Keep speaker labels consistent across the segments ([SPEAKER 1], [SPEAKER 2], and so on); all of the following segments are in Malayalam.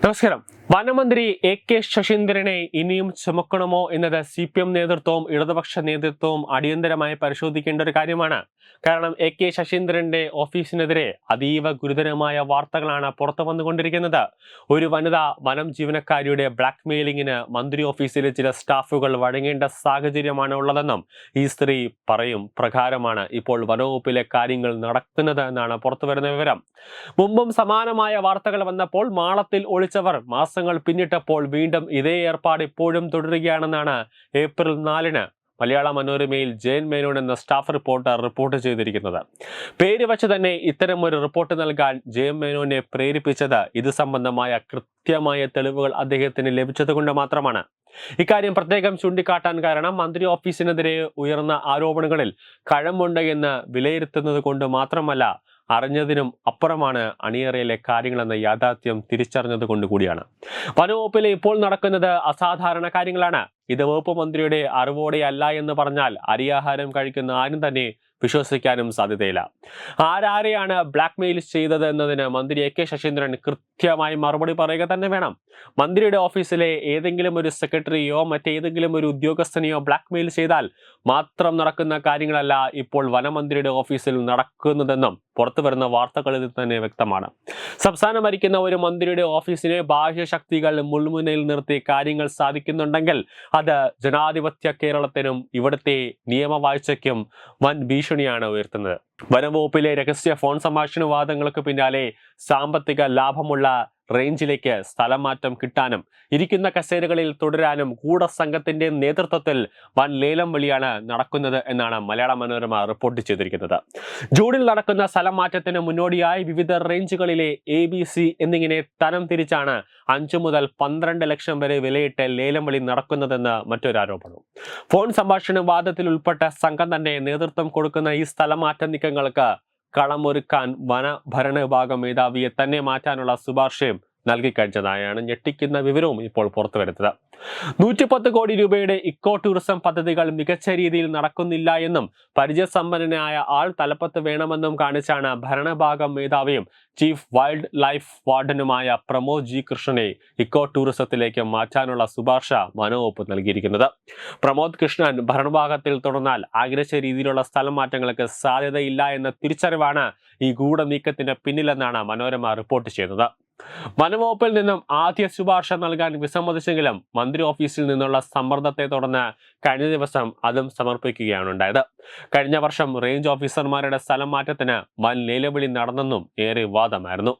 [SPEAKER 1] നമസ്കാരം. വനമന്ത്രി എ കെ ശശീന്ദ്രനെ ഇനിയും ചുമക്കണമോ എന്നത് സി പി എം നേതൃത്വവും ഇടതുപക്ഷ നേതൃത്വവും അടിയന്തരമായി പരിശോധിക്കേണ്ട ഒരു കാര്യമാണ്. കാരണം എ കെ ശശീന്ദ്രന്റെ ഓഫീസിനെതിരെ അതീവ ഗുരുതരമായ വാർത്തകളാണ് പുറത്തു വന്നുകൊണ്ടിരിക്കുന്നത്. ഒരു വനിതാ വനം ജീവനക്കാരിയുടെ ബ്ലാക്ക് മെയിലിങ്ങിന് മന്ത്രി ഓഫീസിലെ ചില സ്റ്റാഫുകൾ വഴങ്ങേണ്ട സാഹചര്യമാണ് ഉള്ളതെന്നും ഈ സ്ത്രീ പറയും പ്രകാരമാണ് ഇപ്പോൾ വനവകുപ്പിലെ കാര്യങ്ങൾ നടക്കുന്നത് എന്നാണ് പുറത്തുവരുന്ന വിവരം. മുമ്പും സമാനമായ വാർത്തകൾ വന്നപ്പോൾ മാളത്തിൽ ഒളിച്ചവർ മാസങ്ങൾ പിന്നിട്ടപ്പോൾ വീണ്ടും ഇതേ ഏർപ്പാട് ഇപ്പോഴും തുടരുകയാണെന്നാണ് ഏപ്രിൽ നാലിന് മലയാള മനോരമയിൽ ജയൻ മേനോൻ എന്ന സ്റ്റാഫ് റിപ്പോർട്ടർ റിപ്പോർട്ട് ചെയ്തിരിക്കുന്നത്. പേര് വച്ച് തന്നെ ഇത്തരം ഒരു റിപ്പോർട്ട് നൽകാൻ ജയൻ മേനോനെ പ്രേരിപ്പിച്ചത് ഇത് സംബന്ധമായ കൃത്യമായ തെളിവുകൾ അദ്ദേഹത്തിന് ലഭിച്ചതുകൊണ്ട് മാത്രമാണ്. ഇക്കാര്യം പ്രത്യേകം ചൂണ്ടിക്കാട്ടാൻ കാരണം മന്ത്രി ഓഫീസിനെതിരെ ഉയർന്ന ആരോപണങ്ങളിൽ കഴമ്പുണ്ട് എന്ന് വിലയിരുത്തുന്നത് കൊണ്ട് മാത്രമല്ല അറിഞ്ഞതിനും അപ്പുറമാണ് അണിയറയിലെ കാര്യങ്ങളെന്ന യാഥാർത്ഥ്യം തിരിച്ചറിഞ്ഞത് കൊണ്ട് കൂടിയാണ്. വനവകുപ്പിലെ ഇപ്പോൾ നടക്കുന്നത് അസാധാരണ കാര്യങ്ങളാണ്. ഇത് വകുപ്പ് മന്ത്രിയുടെ അറിവോടെ അല്ല എന്ന് പറഞ്ഞാൽ അരിയാഹാരം കഴിക്കുന്ന ആരും തന്നെ വിശ്വസിക്കാനും സാധ്യതയില്ല. ആരാരെയാണ് ബ്ലാക്ക് മെയിൽ ചെയ്തത് എന്നതിന് മന്ത്രി എ കെ ശശീന്ദ്രൻ കൃത്യമായി മറുപടി പറയുക തന്നെ വേണം. മന്ത്രിയുടെ ഓഫീസിലെ ഏതെങ്കിലും ഒരു സെക്രട്ടറിയോ മറ്റേതെങ്കിലും ഒരു ഉദ്യോഗസ്ഥനെയോ ബ്ലാക്ക് മെയിൽ ചെയ്താൽ മാത്രം നടക്കുന്ന കാര്യങ്ങളല്ല ഇപ്പോൾ വനമന്ത്രിയുടെ ഓഫീസിൽ നടക്കുന്നതെന്നും പുറത്തു വരുന്ന വാർത്തകളിൽ തന്നെ വ്യക്തമാണ്. സംസ്ഥാനം ഭരിക്കുന്ന ഒരു മന്ത്രിയുടെ ഓഫീസിനെ ബാഹ്യ ശക്തികൾ മുൾമുനയിൽ നിർത്തി കാര്യങ്ങൾ സാധിക്കുന്നുണ്ടെങ്കിൽ അത് ജനാധിപത്യ കേരളത്തിനും ഇവിടുത്തെ നിയമവാഴ്ചയ്ക്കും വൻ ഭീഷണിയാണ് ഉയർത്തുന്നത്. വനംവകുപ്പിലെ രഹസ്യ ഫോൺ സംഭാഷണ വാദങ്ങൾക്ക് പിന്നാലെ സാമ്പത്തിക ലാഭമുള്ള റേഞ്ചിലേക്ക് സ്ഥലം മാറ്റം കിട്ടാനും ഇരിക്കുന്ന കസേരകളിൽ തുടരാനും ഗൂഢസംഘത്തിന്റെ നേതൃത്വത്തിൽ വൻ ലേലം വിളിയാണ് നടക്കുന്നത് എന്നാണ് മലയാള മനോരമ റിപ്പോർട്ട് ചെയ്തിരിക്കുന്നത്. ജൂണിൽ നടക്കുന്ന സ്ഥലം മുന്നോടിയായി വിവിധ റേഞ്ചുകളിലെ എ ബി സി എന്നിങ്ങനെ തരം തിരിച്ചാണ് അഞ്ചു മുതൽ പന്ത്രണ്ട് ലക്ഷം വരെ വിലയിട്ട് ലേലം വിളി നടക്കുന്നതെന്ന് മറ്റൊരു ആരോപണം. ഫോൺ സംഭാഷണ വാദത്തിൽ ഉൾപ്പെട്ട സംഘം തന്നെ നേതൃത്വം കൊടുക്കുന്ന ഈ സ്ഥലമാറ്റ നീക്കങ്ങൾക്ക് കളമൊരുക്കാൻ വനഭരണ വിഭാഗം മേധാവിയെ തന്നെ മാറ്റാനുള്ള ശുപാർശയും നൽകിക്കഴിഞ്ഞതായാണ് ഞെട്ടിക്കുന്ന വിവരവും ഇപ്പോൾ പുറത്തു വരുന്നത്. നൂറ്റിപ്പത്ത് കോടി രൂപയുടെ ഇക്കോ ടൂറിസം പദ്ധതികൾ മികച്ച രീതിയിൽ നടക്കുന്നില്ല എന്നും പരിചയസമ്പന്നനായ ആൾ തലപ്പത്ത് വേണമെന്നും കാണിച്ചാണ് ഭരണഭാഗം മേധാവിയും ചീഫ് വൈൽഡ് ലൈഫ് വാർഡനുമായ പ്രമോദ് ജി കൃഷ്ണനെ ഇക്കോ ടൂറിസത്തിലേക്ക് മാറ്റാനുള്ള ശുപാർശ വനവകുപ്പ് നൽകിയിരിക്കുന്നത്. പ്രമോദ് കൃഷ്ണൻ ഭരണഭാഗത്തിൽ തുടർന്നാൽ ആഗ്രഹിച്ച രീതിയിലുള്ള സ്ഥലം മാറ്റങ്ങൾക്ക് സാധ്യതയില്ല എന്ന തിരിച്ചറിവാണ് ഈ ഗൂഢ നീക്കത്തിന് പിന്നിലെന്നാണ് മനോരമ റിപ്പോർട്ട് ചെയ്യുന്നത്. വനവകുപ്പിൽ നിന്നും ആദ്യ ശുപാർശ നൽകാൻ വിസമ്മതിച്ചെങ്കിലും മന്ത്രി ഓഫീസിൽ നിന്നുള്ള സമ്മർദ്ദത്തെ തുടർന്ന് കഴിഞ്ഞ ദിവസം അതും സമർപ്പിക്കുകയാണ് ഉണ്ടായത്. കഴിഞ്ഞ വർഷം റേഞ്ച് ഓഫീസർമാരുടെ സ്ഥലം മാറ്റത്തിന് വൻ നിലവിളി നടന്നെന്നും ഏറെ വാദമായിരുന്നു.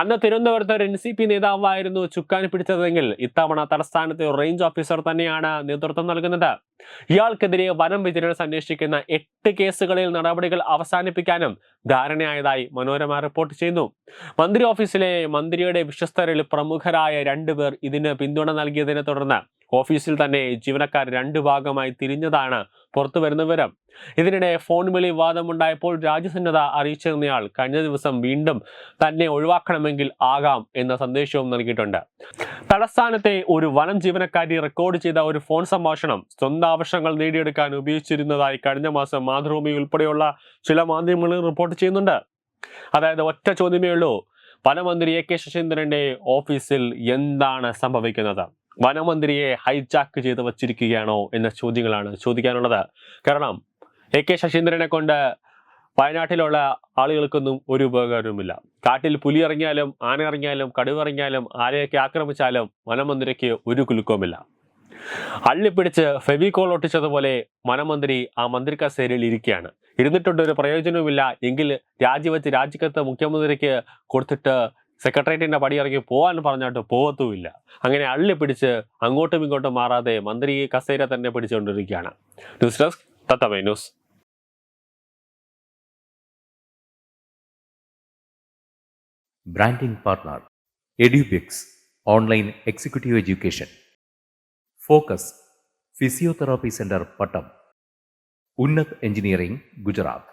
[SPEAKER 1] അന്ന് തിരുവനന്തപുരത്ത് ഒരു എൻ സി പി നേതാവായിരുന്നു ചുക്കാൻ പിടിച്ചതെങ്കിൽ ഇത്തവണ തലസ്ഥാനത്തെ റേഞ്ച് ഓഫീസർ തന്നെയാണ് നേതൃത്വം നൽകുന്നത്. ഇയാൾക്കെതിരെ വനം വിജിലൻസ് അന്വേഷിക്കുന്ന എട്ട് കേസുകളിൽ നടപടികൾ അവസാനിപ്പിക്കാനും ധാരണയായതായി മനോരമ റിപ്പോർട്ട് ചെയ്യുന്നു. മന്ത്രി ഓഫീസിലെ മന്ത്രിയുടെ വിശ്വസ്തരിൽ പ്രമുഖരായ രണ്ടുപേർ ഇതിന് പിന്തുണ നൽകിയതിനെ തുടർന്ന് ഓഫീസിൽ തന്നെ ജീവനക്കാർ രണ്ടു ഭാഗമായി തിരിഞ്ഞതാണ് പുറത്തു വരുന്ന വിവരം. ഇതിനിടെ ഫോൺ വിളി വാദമുണ്ടായപ്പോൾ രാജ്യസന്നദ്ധ അറിയിച്ചിരുന്നയാൾ കഴിഞ്ഞ ദിവസം വീണ്ടും തന്നെ ഒഴിവാക്കണമെങ്കിൽ ആകാം എന്ന സന്ദേശവും നൽകിയിട്ടുണ്ട്. തലസ്ഥാനത്തെ ഒരു വനം ജീവനക്കാരി റെക്കോർഡ് ചെയ്ത ഒരു ഫോൺ സംഭാഷണം സ്വന്തം ആവശ്യങ്ങൾ നേടിയെടുക്കാൻ ഉപയോഗിച്ചിരുന്നതായി കഴിഞ്ഞ മാസം മാതൃഭൂമി ഉൾപ്പെടെയുള്ള ചില മാധ്യമങ്ങൾ റിപ്പോർട്ട് ചെയ്യുന്നുണ്ട്. അതായത് ഒറ്റ ചോദ്യമേ ഉള്ളൂ. വനമന്ത്രി എ കെ ശശീന്ദ്രന്റെ ഓഫീസിൽ എന്താണ് സംഭവിക്കുന്നത്? വനമന്ത്രിയെ ഹൈജാക്ക് ചെയ്ത് വച്ചിരിക്കുകയാണോ എന്ന ചോദ്യങ്ങളാണ് ചോദിക്കാനുള്ളത്. കാരണം എ കെ ശശീന്ദ്രനെ കൊണ്ട് വയനാട്ടിലുള്ള ആളുകൾക്കൊന്നും ഒരു ഉപകാരവുമില്ല. കാട്ടിൽ പുലി ഇറങ്ങിയാലും ആന ഇറങ്ങിയാലും കടുവ ഇറങ്ങിയാലും ആരെയൊക്കെ ആക്രമിച്ചാലും വനമന്ത്രിക്ക് ഒരു കുലുക്കവുമില്ല. അള്ളിപ്പിടിച്ച് ഫെവിക്കോൾ ഒട്ടിച്ചതുപോലെ വനമന്ത്രി ആ മന്ത്രി കസേരയിൽ ഇരിക്കുകയാണ്. ഇരുന്നിട്ടുണ്ട് ഒരു പ്രയോജനവുമില്ല. എങ്കിൽ രാജിവെച്ച് രാജിക്കത്ത് മുഖ്യമന്ത്രിക്ക് കൊടുത്തിട്ട് സെക്രട്ടേറിയറ്റിന്റെ പടി ഇറങ്ങി പോകാൻ പറഞ്ഞിട്ട് പോകത്തുമില്ല അങ്ങനെ അള്ളി പിടിച്ച് അങ്ങോട്ടും ഇങ്ങോട്ടും മാറാതെ മന്ത്രി കസേര തന്നെ പിടിച്ചുകൊണ്ടിരിക്കുകയാണ് news desk തത്തമേ news.
[SPEAKER 2] Branding partner online executive education. Focus physiotherapy centre Pattom. Engineering Gujarat.